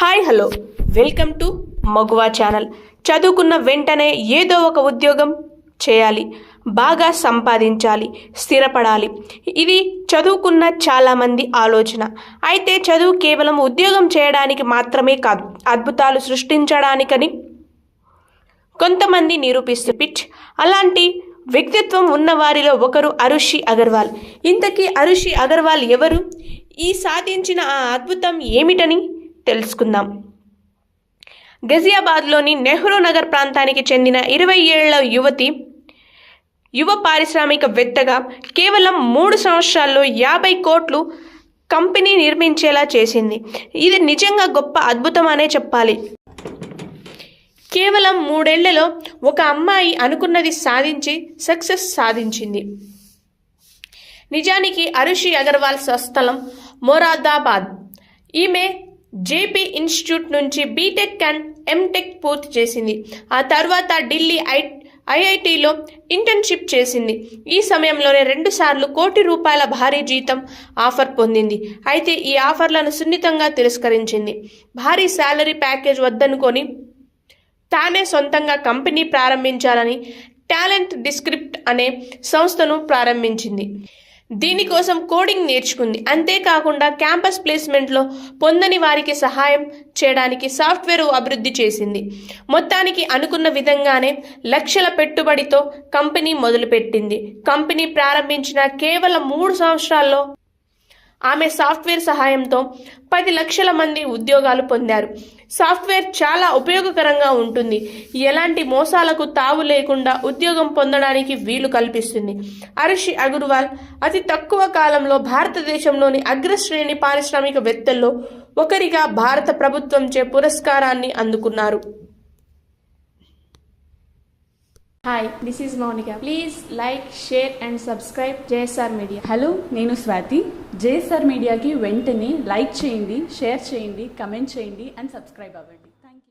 Hi hello. Welcome to Maguva channel. చదువుకున్న వెంటనే ఏదో ఒక ఉద్యోగం చేయాలి. బాగా సంపాదించాలి స్థిరపడాలి. ఇది చదువుకున్న చాలామంది ఆలోచన. అయితే చదువు కేవలం ఉద్యోగం చేయడానికి మాత్రమే కాదు అద్భుతాలు సృష్టించడానికని కొంతమంది నిరూపిస్తూ పిచ్. అలాంటి వ్యక్తిత్వం ఉన్న వారిలో ఒకరు అరుషి అగర్వాల్. ఇంతకీ అరుషి అగర్వాల్ ఎవరు? ఈ సాధించిన ఆ అద్భుతం ఏమిటని తెలుసుకుందాం. గజియాబాద్లోని నెహ్రూ నగర్ ప్రాంతానికి చెందిన ఇరవై ఏళ్ళ యువతి యువ పారిశ్రామికవేత్తగా కేవలం మూడు సంవత్సరాల్లో యాభై కోట్లు కంపెనీ నిర్మించేలా చేసింది. ఇది నిజంగా గొప్ప అద్భుతం అనే చెప్పాలి. కేవలం మూడేళ్ళలో ఒక అమ్మాయి అనుకున్నది సాధించి సక్సెస్ సాధించింది. నిజానికి అరుషి అగర్వాల్ స్వస్థలం మొరాదాబాద్. ఈమె జేపీ ఇన్స్టిట్యూట్ నుంచి బీటెక్ అండ్ ఎంటెక్ పూర్తి చేసింది. ఆ తర్వాత ఢిల్లీ ఐ ఐఐటిలో ఇంటర్న్షిప్ చేసింది. ఈ సమయంలోనే రెండుసార్లు కోటి రూపాయల భారీ జీతం ఆఫర్ పొందింది. అయితే ఈ ఆఫర్లను సున్నితంగా తిరస్కరించింది. భారీ శాలరీ ప్యాకేజ్ వద్దనుకొని తానే సొంతంగా కంపెనీ ప్రారంభించాలని టాలెంట్ డిస్క్రిప్ట్ అనే సంస్థను ప్రారంభించింది. దీనికోసం కోడింగ్ నేర్చుకుంది. అంతేకాకుండా క్యాంపస్ ప్లేస్మెంట్లో పొందని వారికి సహాయం చేయడానికి సాఫ్ట్వేర్ అభివృద్ధి చేసింది. మొత్తానికి అనుకున్న విధంగానే లక్షల పెట్టుబడితో కంపెనీ మొదలుపెట్టింది. కంపెనీ ప్రారంభించిన కేవలం మూడు సంవత్సరాల్లో ఆమె సాఫ్ట్వేర్ సహాయంతో పది లక్షల మంది ఉద్యోగాలు పొందారు. సాఫ్ట్వేర్ చాలా ఉపయోగకరంగా ఉంటుంది. ఎలాంటి మోసాలకు తావు లేకుండా ఉద్యోగం పొందడానికి వీలు కల్పిస్తుంది. అరుషి అగర్వాల్ అతి తక్కువ కాలంలో భారతదేశంలోని అగ్రశ్రేణి పారిశ్రామికవేత్తల్లో ఒకరిగా భారత ప్రభుత్వంచే పురస్కారాన్ని అందుకున్నారు. Hi this is Monika please like share and subscribe JSR media hello నేను స్వాతి. జేఎస్ఆర్ మీడియాకి వెంటనే లైక్ చేయండి షేర్ చేయండి కమెంట్ చేయండి అండ్ సబ్స్క్రైబ్ అవ్వండి.